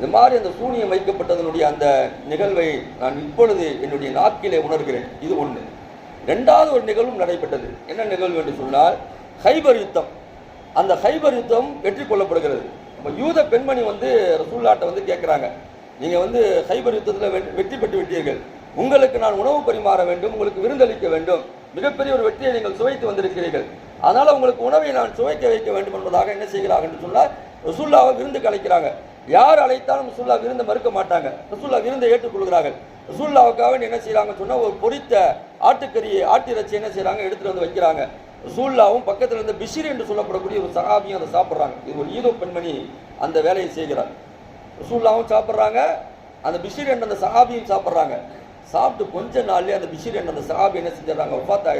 இந்த மாதிரி அந்த சூனியம் வைக்கப்பட்டதனுடைய அந்த நிகழ்வை நான் இப்பொழுது என்னுடைய நாக்கிலே உணர்கிறேன். இது ஒன்று ரெண்டாவது ஒரு நிகழ்வும் நடைபெற்றது. என்ன நிகழ்வு என்று சொன்னால் ஹைபர் யுத்தம். அந்த ஹைபர் யுத்தம் வெற்றி கொள்ளப்படுகிறது. இப்போ யூத பெண்மணி வந்து ரசூல்லாட்டை வந்து கேட்குறாங்க நீங்கள் வந்து ஹைபர் யுத்தத்தில் வெ- வெற்றி பெற்று விட்டீர்கள். உங்களுக்கு நான் உணவு பரிமாற வேண்டும் உங்களுக்கு விருந்தளிக்க வேண்டும். மிகப்பெரிய ஒரு வெற்றியை நீங்கள் சுவைத்து வந்திருக்கிறீர்கள். அதனால் உங்களுக்கு உணவை நான் சுவைக்க வைக்க வேண்டும் என்பதாக என்ன செய்கிறார்கள் என்று சொன்னால் ரசுல்லாவை விருந்து கலைக்கிறாங்க. யார் அழைத்தாலும் ரசுல்லா விருந்தை மறுக்க மாட்டாங்க. ரசுல்லா விருந்தை ஏற்றுக்கொள்கிறார்கள். ரசூல்லாவுக்காக என்ன செய்கிறாங்கன்னு சொன்னால் ஒரு பொரித்த ஆட்டுக்கறியை ஆட்டு இறைச்சி என்ன செய்கிறாங்க எடுத்துகிட்டு வந்து வைக்கிறாங்க. ரசூல்லாவும் பக்கத்தில் இருந்த பிஷிர் என்று சொல்லப்படக்கூடிய ஒரு சகாபியும் அதை சாப்பிட்றாங்க. இது ஒரு ஈதோ பெண்மணி அந்த வேலையை செய்கிறார். ரசூல்லாவும் சாப்பிட்றாங்க. அந்த பிஷிர் என்ற அந்த சகாபியும் சாப்பிட்றாங்க. சாப்பிட்டு கொஞ்ச நாள்லேயே அந்த பிஷிர் என்ற அந்த சகாபி என்ன செஞ்சிடறாங்க? ஒஃபாத்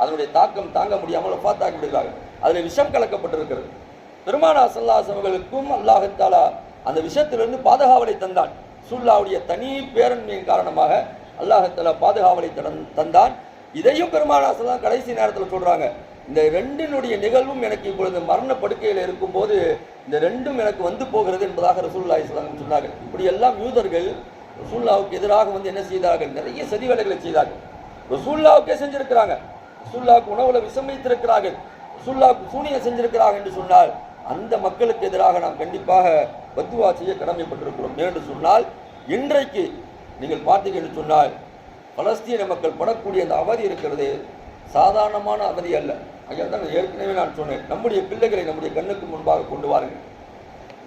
அதனுடைய தாக்கம் தாங்க முடியாமல் ஒஃபாத் விடுகிறாங்க அதில் விஷம் கலக்கப்பட்டிருக்கிறது. பெருமானா சல்லாஸ் அவர்களுக்கும் அல்லாஹத்தாலா அந்த விஷயத்திலிருந்து பாதுகாவலை தந்தான். சுல்லாவுடைய தனி பேரன்மையின் காரணமாக அல்லாஹத்தாலா பாதுகாவலை தந்தான். இதையும் பெருமானா சல்லா கடைசி நேரத்தில் சொல்கிறாங்க இந்த ரெண்டினுடைய நிகழ்வும் எனக்கு இப்பொழுது மரண படுக்கையில் இருக்கும்போது இந்த ரெண்டும் எனக்கு வந்து போகிறது என்பதாக ரசூல்லா இஸ்லாம் சொன்னார்கள். இப்படியெல்லாம் யூதர்கள் ரசூல்லாவுக்கு எதிராக வந்து என்ன செய்தார்கள்? நிறைய சதிவேலைகளை செய்தார்கள். ரசூல்லாவுக்கே செஞ்சிருக்கிறாங்க. சுல்லாக்கு உணவுல விஷமித்திருக்கிறார்கள். சுல்லாக்கு சூனியம் செஞ்சிருக்கிறார்கள் என்று சொன்னால் அந்த மக்களுக்கு எதிராக நாம் கண்டிப்பாக பத்துவா செய்ய கடமைப்பட்டிருக்கிறோம். என்று சொன்னால் இன்றைக்கு நீங்கள் பார்த்தீங்க என்று சொன்னால் பலஸ்தீன மக்கள் படக்கூடிய அந்த அவதி இருக்கிறது சாதாரணமான அவதி அல்ல. ஐயா தான் ஏற்கனவே நான் சொன்னேன். நம்முடைய பிள்ளைகளை நம்முடைய கண்ணுக்கு முன்பாக கொண்டு வாருங்கள்.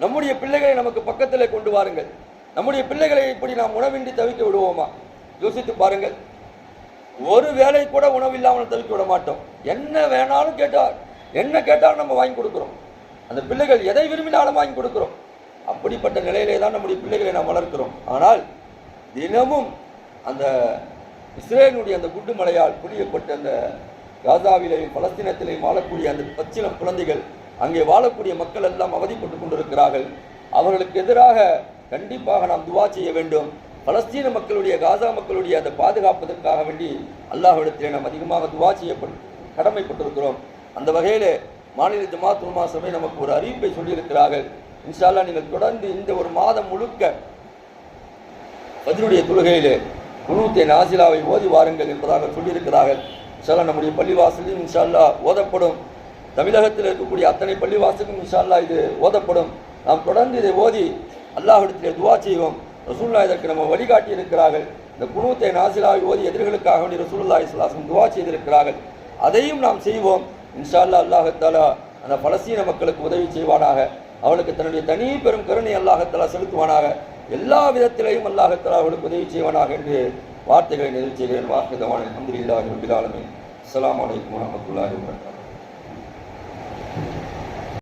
நம்முடைய பிள்ளைகளை நமக்கு பக்கத்தில் கொண்டு வாருங்கள். நம்முடைய பிள்ளைகளை இப்படி நாம் உணவின்றி தவிக்க விடுவோமா? யோசித்து பாருங்கள். ஒரு வேளை கூட உணவு இல்லாமல் தவிக்க விட மாட்டோம். என்ன வேணாலும் கேட்டால் என்ன கேட்டாலும் நம்ம வாங்கி கொடுக்குறோம். அந்த பிள்ளைகள் எதை விரும்பினாலும் வாங்கி கொடுக்குறோம். அப்படிப்பட்ட நிலையிலே தான் நம்முடைய பிள்ளைகளை நாம் வளர்க்கிறோம். ஆனால் தினமும் அந்த இஸ்ரேலினுடைய அந்த குண்டு மலையால் புரியப்பட்ட அந்த காசாவிலேயும் பலஸ்தீனத்திலேயும் வாழக்கூடிய அந்த பச்சிலம் குழந்தைகள் அங்கே வாழக்கூடிய மக்கள் எல்லாம் அவதிப்பட்டு கொண்டிருக்கிறார்கள். அவர்களுக்கு எதிராக கண்டிப்பாக நாம் துவா செய்ய வேண்டும். பலஸ்தீன மக்களுடைய காசா மக்களுடைய அதை பாதுகாப்பதற்காக வேண்டி அல்லாஹ்விடத்திலே நாம் அதிகமாக துவா செய்யப்பட்டு கடமைப்பட்டிருக்கிறோம். அந்த வகையிலே மாநில ஜமாத் உலமா சபை நமக்கு ஒரு அறிவிப்பை சொல்லியிருக்கிறார்கள். இன்ஷா அல்லாஹ் நீங்கள் தொடர்ந்து இந்த ஒரு மாதம் முழுக்க பதிலுடைய தொழுகையில் குனூத்தை நாசிலாவை ஓதி வாருங்கள் என்பதாக சொல்லியிருக்கிறார்கள். இன்ஷால்லா நம்முடைய பள்ளிவாசலையும் இன்ஷால்லா ஓதப்படும். தமிழகத்தில் இருக்கக்கூடிய அத்தனை பள்ளிவாசலுக்கும் இன்ஷால்லா இது ஓதப்படும். நாம் தொடர்ந்து இதை ஓதி அல்லாஹிடத்திலே துவா செய்வோம். ரசூல்லா இதற்கு நம்ம வழிகாட்டி இருக்கிறார்கள் இந்த குணூத்தை நாசிலாவை ஓதி எதிர்களுக்காக வேண்டி ரசூல்லா இஸ்லாசம் துவா செய்திருக்கிறார்கள். அதையும் நாம் செய்வோம். இன்ஷா அல்லாஹ் அல்லாஹத்தாலா அந்த பலஸ்தீன மக்களுக்கு உதவி செய்வானாக. அவளுக்கு தன்னுடைய தனி பெரும் கருணை அல்லாஹத்தாலா செலுத்துவானாக. எல்லா விதத்திலையும் அல்லாஹத்தாலா அவளுக்கு உதவி செய்வானாக என்று வார்த்தைகளை நிறைவு செய்கிறேன். வாக்குதவான அலமதுல்லாஹி ரபில் அஸ்லாம் வலைக்கம் வரமத்துல்லாஹி வரஹ்மத்துல்லாஹி